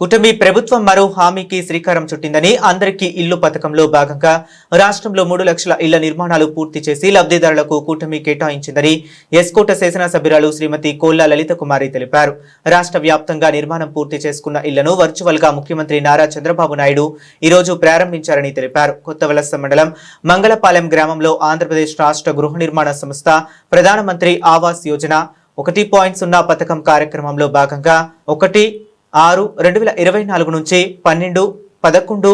కుటుంబీ ప్రభుత్వం మరో హామీకి శ్రీకారం చుట్టిందని అందరికీ ఇల్లు పథకంలో భాగంగా రాష్ట్రంలో మూడు లక్షల ఇళ్ళ నిర్మాణాలు పూర్తి చేసి లబ్ధిదారులకు కూటమి కేటాయించిందని ఎస్కోట శాసనసభ్యురాలు శ్రీమతి కోల్లా లలిత కుమారి తెలిపారు. రాష్ట్ర వ్యాప్తంగా నిర్మాణం పూర్తి చేసుకున్న ఇళ్ళను వర్చువల్గా ముఖ్యమంత్రి నారా చంద్రబాబు నాయుడు ఈరోజు ప్రారంభించారని తెలిపారు. కొత్త వలస మండలం మంగళపాలెం గ్రామంలో ఆంధ్రప్రదేశ్ రాష్ట్ర గృహ నిర్మాణ సంస్థ ప్రధానమంత్రి ఆవాస్ యోజన ఒకటి పాయింట్ సున్నా పథకం కార్యక్రమంలో భాగంగా ఒకటి ఆరు రెండు వేల ఇరవై నాలుగు నుంచి పన్నెండు పదకొండు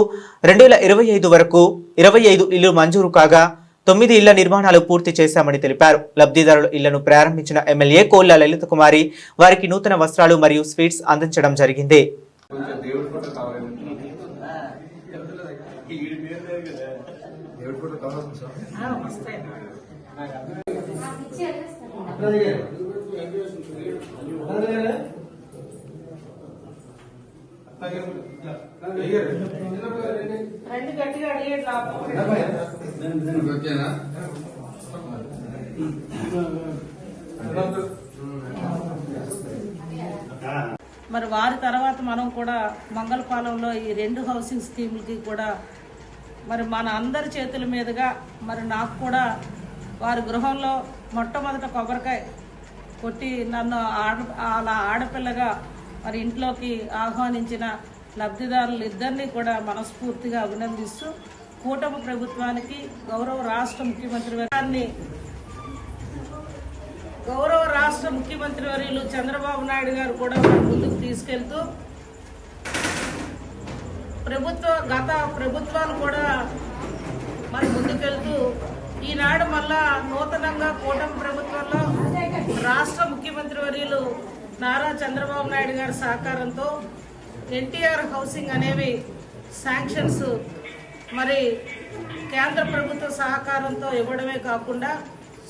రెండు వేల ఇరవై ఐదు వరకు ఇరవై ఐదు ఇళ్ళు మంజూరు కాగా తొమ్మిది ఇళ్ళ నిర్మాణాలు పూర్తి చేశామని తెలిపారు. లబ్ధిదారుల ఇళ్ళను ప్రారంభించిన ఎమ్మెల్యే కోల్లా లలిత కుమారి వారికి నూతన వస్త్రాలు మరియు స్వీట్స్ అందించడం జరిగింది. దేవుడి రెండు గట్టిగా అడిగేది ఓకేనా మరి వారి తర్వాత మనం కూడా మంగళపాలెంలో ఈ రెండు హౌసింగ్ స్కీములకి కూడా మరి మన అందరి చేతుల మీదుగా మరి నాకు కూడా వారి గృహంలో మొట్టమొదట కొబ్బరికాయ కొట్టి నన్ను ఆడ అలా ఆడపిల్లగా మరి ఇంట్లోకి ఆహ్వానించిన లబ్ధిదారులు ఇద్దరినీ కూడా మనస్ఫూర్తిగా అభినందిస్తూ కూటమి ప్రభుత్వానికి గౌరవ రాష్ట్ర ముఖ్యమంత్రి గారిని గౌరవ రాష్ట్ర ముఖ్యమంత్రి వర్యులు చంద్రబాబు నాయుడు గారు కూడా ముందుకు తీసుకెళ్తూ ప్రభుత్వ గత ప్రభుత్వాలు కూడా మరి ముందుకెళ్తూ ఈనాడు మళ్ళా నూతనంగా కూటమి ప్రభుత్వంలో రాష్ట్ర ముఖ్యమంత్రి వర్యులు నారా చంద్రబాబు నాయుడు గారి సహకారంతో ఎన్టీఆర్ హౌసింగ్ అనేవి శాంక్షన్స్ మరి కేంద్ర ప్రభుత్వ సహకారంతో ఇవ్వడమే కాకుండా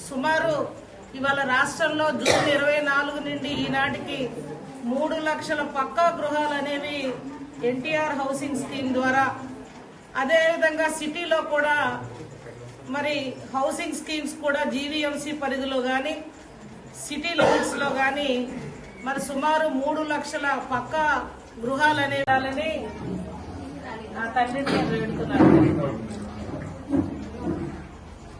సుమారు ఇవాళ రాష్ట్రంలో జూన్ ఇరవై నాలుగు నుండి ఈనాటికి మూడు లక్షల పక్కా గృహాలు అనేవి ఎన్టీఆర్ హౌసింగ్ స్కీమ్ ద్వారా అదేవిధంగా సిటీలో కూడా మరి హౌసింగ్ స్కీమ్స్ కూడా జీవీఎంసీ పరిధిలో కానీ సిటీ లిమిట్స్లో కానీ మరి సుమారు మూడు లక్షల పక్క గృహాలు అనేవాళ్ళని నా తండ్రిని నేను వేడుతున్నాను